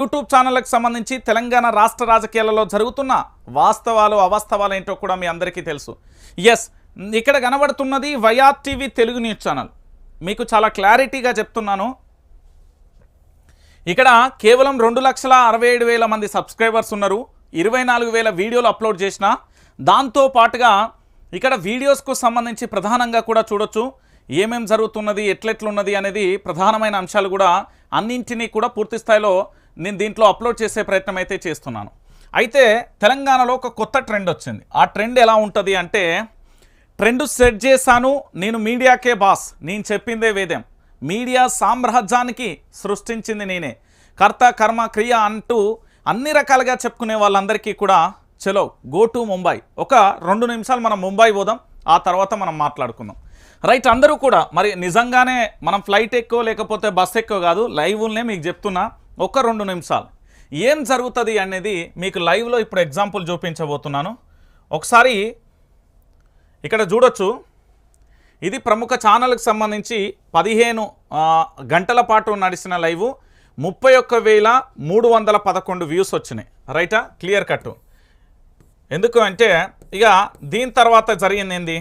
YouTube ఛానళ్ళకు సంబంధించి తెలంగాణ రాష్ట్ర రాజకీయాలలో జరుగుతున్న వాస్తవాలు అవాస్తవాలు ఏంటో కూడా మీ అందరికీ తెలుసు. ఎస్ ఇక్కడ కనబడుతున్నది YR TV Telugu news channel. మీకు చాలా క్లారిటీగా చెప్తున్నాను. ఇక్కడ కేవలం రెండు లక్షల అరవై ఏడు వేల మంది సబ్స్క్రైబర్స్ ఉన్నారు. ఇరవై నాలుగు వేల వీడియోలు అప్లోడ్ చేసిన. దాంతో పాటుగా ఇక్కడ వీడియోస్కు సంబంధించి ప్రధానంగా కూడా చూడొచ్చు. ఏమేం జరుగుతున్నది ఎట్లెట్లున్నది అనేది ప్రధానమైన అంశాలు కూడా అన్నింటినీ కూడా పూర్తి స్థాయిలో నేను దీంట్లో అప్లోడ్ చేసే ప్రయత్నం అయితే చేస్తున్నాను. అయితే తెలంగాణలో ఒక కొత్త ట్రెండ్ వచ్చింది. ఆ ట్రెండ్ ఎలా ఉంటుంది అంటే ట్రెండ్ సెట్ చేశాను నేను మీడియాకే బాస్ నేను చెప్పిందే వేదం. మీడియా సామ్రాజ్యానికి సృష్టించింది నేనే. కర్త కర్మ క్రియ అంటూ అన్ని రకాలుగా చెప్పుకునే వాళ్ళందరికీ కూడా చలో గో టు ముంబై. ఒక రెండు నిమిషాలు మనం ముంబై పోదాం ఆ తర్వాత మనం మాట్లాడుకుందాం. రైట్ అందరూ కూడా మరి నిజంగానే మనం ఫ్లైట్ ఎక్కువ లేకపోతే బస్ ఎక్కువ కాదు లైవ్నే మీకు చెప్తున్నా. ఒక రెండు నిమిషాలు. ఏం జరుగుతుంది అనేది మీకు లైవ్లో ఇప్పుడు ఎగ్జాంపుల్ చూపించబోతున్నాను. ఒకసారి ఇక్కడ చూడొచ్చు. ఇది ప్రముఖ ఛానల్కి సంబంధించి పదిహేను గంటల పాటు నడిచిన లైవ్. ముప్పై ఒక్క వేల మూడు వందల పదకొండు వ్యూస్ వచ్చినాయి. రైటా? Clear cut. ఎందుకు అంటే ఇక దీని తర్వాత జరిగింది ఏంది?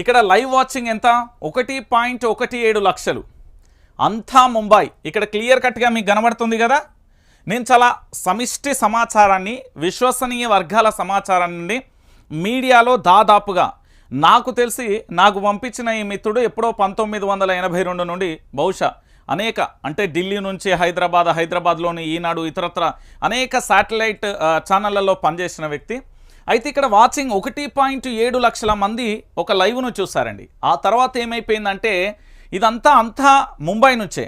ఇక్కడ లైవ్ వాచింగ్ ఎంత? ఒకటి పాయింట్ ఒకటి ఏడు లక్షలు. అంతా ముంబై. ఇక్కడ క్లియర్ కట్గా మీకు కనబడుతుంది కదా? నేను చాలా సమిష్టి సమాచారాన్ని విశ్వసనీయ వర్గాల సమాచారాన్ని మీడియాలో దాదాపుగా నాకు తెలిసి నాకు పంపించిన ఈ మిత్రుడు ఎప్పుడో పంతొమ్మిది వందల ఎనభై రెండు నుండి బహుశా అనేక అంటే ఢిల్లీ నుంచి హైదరాబాద్ హైదరాబాద్లోని ఈనాడు ఇతరత్ర అనేక శాటిలైట్ ఛానళ్ళలో పనిచేసిన వ్యక్తి. అయితే ఇక్కడ వాచింగ్ ఒకటి పాయింట్ ఏడు లక్షల మంది ఒక లైవ్ను చూసారండి ఆ తర్వాత ఏమైపోయిందంటే ఇదంతా అంతా ముంబై నుంచే.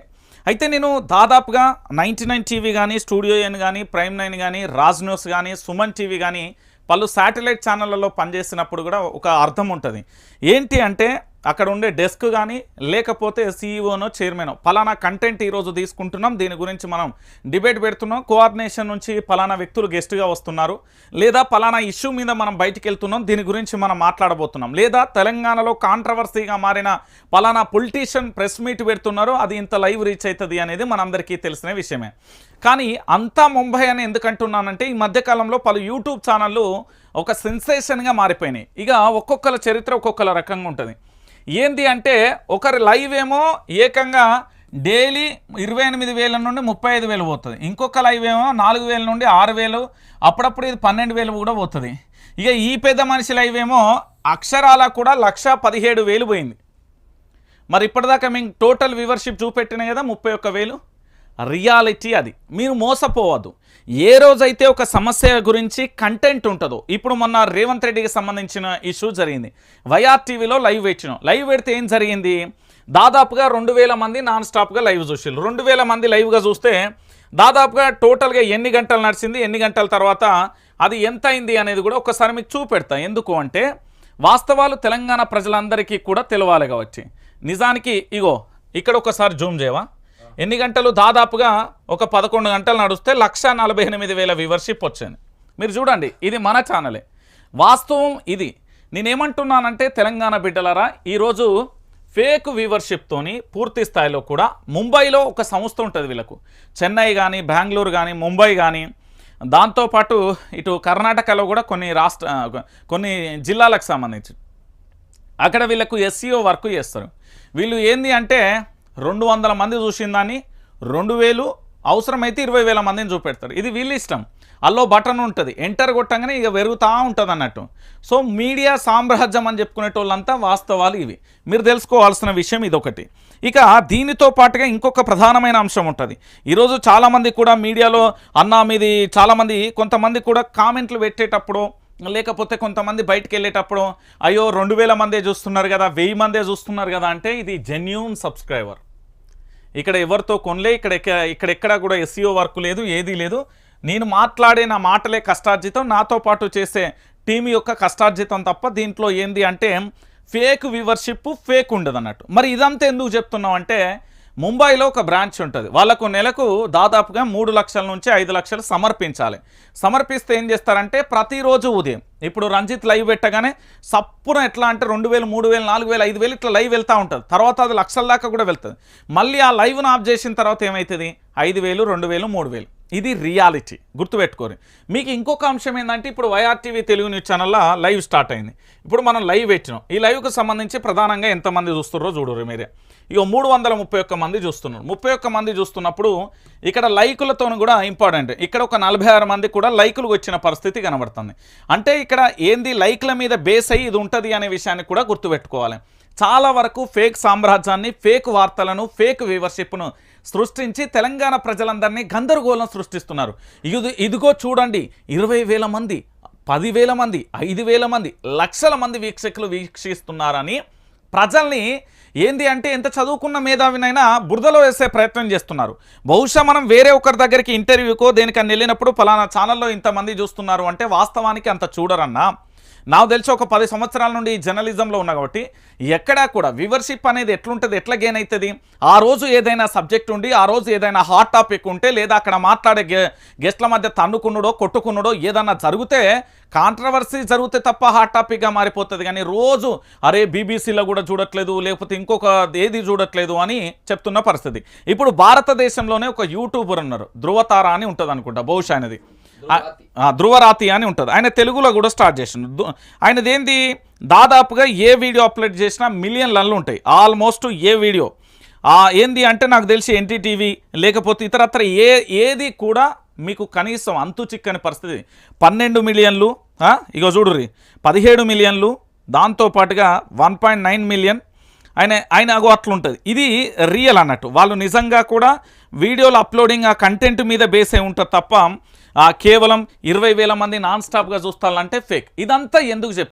అయితే నేను దాదాపుగా నైంటీ నైన్ టీవీ కానీ స్టూడియో ఎన్ కానీ ప్రైమ్ నైన్ కానీ రాజ్ న్యూస్ కానీ సుమన్ టీవీ కానీ పలు శాటిలైట్ ఛానళ్ళలో పనిచేసినప్పుడు కూడా ఒక అర్థం ఉంటుంది. ఏంటి అంటే అక్కడ ఉండే డెస్క్ కానీ లేకపోతే సీఈఓనో చైర్మనో పలానా కంటెంట్ ఈరోజు తీసుకుంటున్నాం. దీని గురించి మనం డిబేట్ పెడుతున్నాం. కోఆర్డినేషన్ నుంచి పలానా వ్యక్తులు గెస్ట్గా వస్తున్నారు. లేదా పలానా ఇష్యూ మీద మనం బయటికి వెళ్తున్నాం. దీని గురించి మనం మాట్లాడబోతున్నాం. లేదా తెలంగాణలో కాంట్రవర్సీగా మారిన పలానా పొలిటీషియన్ ప్రెస్ మీట్ పెడుతున్నారు అది ఇంత లైవ్ రీచ్ అవుతుంది అనేది మనందరికీ తెలిసిన విషయమే. కానీ అంతా ముంబై అని ఎందుకంటున్నానంటే ఈ మధ్యకాలంలో పలు యూట్యూబ్ ఛానళ్ళు ఒక సెన్సేషన్గా మారిపోయినాయి. ఇక ఒక్కొక్కల చరిత్ర ఒక్కొక్కల రకంగా ఉంటుంది. ఏంది అంటే ఒకరి లైవ్ ఏమో ఏకంగా డైలీ ఇరవై ఎనిమిది వేల నుండి ముప్పై ఐదు వేలు పోతుంది. ఇంకొక లైవ్ ఏమో నాలుగు వేల నుండి ఆరు వేలు అప్పుడప్పుడు ఇది పన్నెండు వేలు కూడా పోతుంది. ఇక ఈ పెద్ద మనిషి లైవ్ ఏమో అక్షరాల కూడా లక్ష పదిహేడు వేలు పోయింది. మరి ఇప్పటిదాకా మేము టోటల్ వ్యూవర్షిప్ చూపెట్టినాయి కదా ముప్పై ఒక్క వేలు. రియాలిటీ అది. మీరు మోసపోవద్దు. ఏ రోజైతే ఒక సమస్య గురించి కంటెంట్ ఉంటుందో ఇప్పుడు మొన్న రేవంత్ రెడ్డికి సంబంధించిన ఇష్యూ జరిగింది. వైఆర్ టీవీలో లైవ్ పెట్టినాం లైవ్ పెడితే ఏం జరిగింది? దాదాపుగా రెండు వేల మంది నాన్ స్టాప్గా లైవ్ చూసారు రెండు వేల మంది లైవ్గా చూస్తే దాదాపుగా టోటల్గా ఎన్ని గంటలు నడిచింది ఎన్ని గంటల తర్వాత అది ఎంత అయింది అనేది కూడా ఒకసారి మీకు చూపెడతా. ఎందుకు అంటే వాస్తవాలు తెలంగాణ ప్రజలందరికీ కూడా తెలవాలి కావచ్చు నిజానికి ఇగో ఇక్కడ ఒకసారి జూమ్ చేయవా? ఎన్ని గంటలు? దాదాపుగా ఒక పదకొండు గంటలు నడిస్తే లక్ష నలభై ఎనిమిది వేల వ్యూవర్షిప్ వచ్చింది. మీరు చూడండి ఇది మన ఛానలే. వాస్తవం ఇది. నేనేమంటున్నానంటే తెలంగాణ బిడ్డలారా ఈరోజు ఫేక్ వ్యూవర్షిప్తోని పూర్తి స్థాయిలో కూడా ముంబైలో ఒక సంస్థ ఉంటుంది వీళ్ళకు. చెన్నై కానీ బెంగళూరు కానీ ముంబై కానీ దాంతోపాటు ఇటు కర్ణాటకలో కూడా కొన్ని రాష్ట్ర కొన్ని జిల్లాలకు సంబంధించి. అక్కడ వీళ్ళకు ఎస్సీఓ వర్క్ చేస్తారు. వీళ్ళు ఏంది అంటే రెండు వందల మంది చూసిన దాన్ని రెండు వేలు అవసరమైతే ఇరవై వేల మందిని చూపెడతారు. ఇది వీళ్ళ ఇష్టం. అల్లో బటన్ ఉంటుంది. ఎంటర్ కొట్టంగానే ఇక పెరుగుతూ ఉంటుంది అన్నట్టు. సో మీడియా సామ్రాజ్యం అని చెప్పుకునేటోళ్ళంతా వాస్తవాలు ఇవి. మీరు తెలుసుకోవాల్సిన విషయం ఇదొకటి. ఇక దీనితో పాటుగా ఇంకొక ప్రధానమైన అంశం ఉంటుంది. ఈరోజు చాలామంది కూడా మీడియాలో అన్నా మీది చాలామంది కొంతమంది కూడా కామెంట్లు పెట్టేటప్పుడు లేకపోతే కొంతమంది బయటికి వెళ్ళేటప్పుడు అయ్యో రెండు వేల మందే చూస్తున్నారు కదా వెయ్యి మందే చూస్తున్నారు కదా అంటే ఇది జెన్యూన్ సబ్స్క్రైబర్ ఇక్కడ ఎవరితో కొనలే ఇక్కడ ఇక్కడ ఎక్కడా కూడా ఎస్సీఓ వర్క్ లేదు ఏదీ లేదు. నేను మాట్లాడే నా మాటలే కష్టార్జితం. నాతో పాటు చేసే టీం యొక్క కష్టార్జితం తప్ప దీంట్లో ఏంది అంటే ఫేక్ వ్యూవర్షిప్ ఫేక్ ఉండదు అన్నట్టు మరి ఇదంతా ఎందుకు చెప్తున్నాం అంటే ముంబైలో ఒక బ్రాంచ్ ఉంటుంది. వాళ్ళకు నెలకు దాదాపుగా మూడు లక్షల నుంచి ఐదు లక్షలు సమర్పించాలి. సమర్పిస్తే ఏం చేస్తారంటే ప్రతిరోజు ఉదయం ఇప్పుడు రంజిత్ లైవ్ పెట్టగానే సప్పున ఎట్లా అంటే రెండు వేలు మూడు వేలు నాలుగు వేలు ఐదు వేలు ఇట్లా లైవ్ వెళ్తూ ఉంటుంది. తర్వాత అది లక్షల దాకా కూడా వెళ్తుంది. మళ్ళీ ఆ లైవ్ను ఆఫ్ చేసిన తర్వాత ఏమవుతుంది ఐదు వేలు రెండు వేలు మూడు వేలు. ఇది రియాలిటీ. గుర్తుపెట్టుకోరు మీకు ఇంకొక అంశం ఏంటంటే ఇప్పుడు వైఆర్టీవీ తెలుగు న్యూస్ ఛానల్లో లైవ్ స్టార్ట్ అయింది. ఇప్పుడు మనం లైవ్ పెట్టినాం. ఈ లైవ్కి సంబంధించి ప్రధానంగా ఎంతమంది చూస్తున్నారో చూడరు మీరే ఇక మూడు వందల ముప్పై ఒక్క మంది చూస్తున్నారు. ముప్పై ఒక్క మంది చూస్తున్నప్పుడు ఇక్కడ లైకులతో కూడా ఇంపార్టెంట్. ఇక్కడ ఒక నలభై ఆరు మంది కూడా లైకులు వచ్చిన పరిస్థితి కనబడుతుంది. అంటే ఇక్కడ ఏంది లైక్ల మీద బేస్ అయ్యి ఇది ఉంటుంది అనే విషయాన్ని కూడా గుర్తుపెట్టుకోవాలి. చాలా వరకు ఫేక్ సామ్రాజ్యాన్ని ఫేక్ వార్తలను ఫేక్ వ్యూవర్షిప్ను సృష్టించి తెలంగాణ ప్రజలందరినీ గందరగోళం సృష్టిస్తున్నారు. ఇది ఇదిగో చూడండి ఇరవై వేల మంది పదివేల మంది ఐదు వేల మంది లక్షల మంది వీక్షకులు వీక్షిస్తున్నారని ప్రజల్ని ఏంది అంటే ఎంత చదువుకున్న మేధావినైనా బురదలో వేసే ప్రయత్నం చేస్తున్నారు. బహుశా మనం వేరే ఒకరి దగ్గరికి ఇంటర్వ్యూకో దేనికన్నా వెళ్ళినప్పుడు ఫలానా ఛానల్లో ఇంతమంది చూస్తున్నారు అంటే వాస్తవానికి అంత చూడరన్నా. నాకు తెలిసి ఒక పది సంవత్సరాల నుండి జర్నలిజంలో ఉన్నా కాబట్టి ఎక్కడా కూడా వివర్షిప్ అనేది ఎట్లుంటుంది ఎట్లా గెయిన్ అవుతుంది ఆ రోజు ఏదైనా సబ్జెక్ట్ ఉండి ఆ రోజు ఏదైనా హాట్ టాపిక్ ఉంటే లేదా అక్కడ మాట్లాడే గె గెస్ట్ల మధ్య తన్నుకున్నడో కొట్టుకున్నడో ఏదన్నా జరిగితే కాంట్రవర్సీ జరిగితే తప్ప హాట్ టాపిక్గా మారిపోతుంది. కానీ రోజు అరే బీబీసీలో కూడా చూడట్లేదు లేకపోతే ఇంకొక ఏది చూడట్లేదు అని చెప్తున్న పరిస్థితి. ఇప్పుడు భారతదేశంలోనే ఒక యూట్యూబర్ ఉన్నారు ధృవతార అని ఉంటుంది అనుకుంటా బహుశా అనేది ధృవరాతి. అని ఉంటుంది. ఆయన తెలుగులో కూడా స్టార్ట్ చేసిండు. దు- ఆయనది ఏంది దాదాపుగా ఏ వీడియో అప్లోడ్ చేసినా మిలియన్లలో ఉంటాయి. Almost a video. ఏంది అంటే నాకు తెలిసి ఎన్టీటీవీ లేకపోతే ఇతరత్ర ఏ ఏది కూడా మీకు కనీసం అంతు చిక్కని పరిస్థితి. పన్నెండు మిలియన్లు ఇగో చూడుర్రి. పదిహేడు మిలియన్లు దాంతోపాటుగా వన్ పాయింట్ నైన్ మిలియన్. ఆయన ఆయన అగో అట్లుంటుంది. ఇది రియల్ అన్నట్టు. వాళ్ళు నిజంగా కూడా వీడియోలు అప్లోడింగ్ ఆ కంటెంట్ మీద బేస్ అయి ఉంటుంది తప్ప కేవలం ఇరవై వేల మంది నాన్ స్టాప్గా చూస్తానంటే ఫేక్ ఇదంతా ఎందుకు చెప్తారు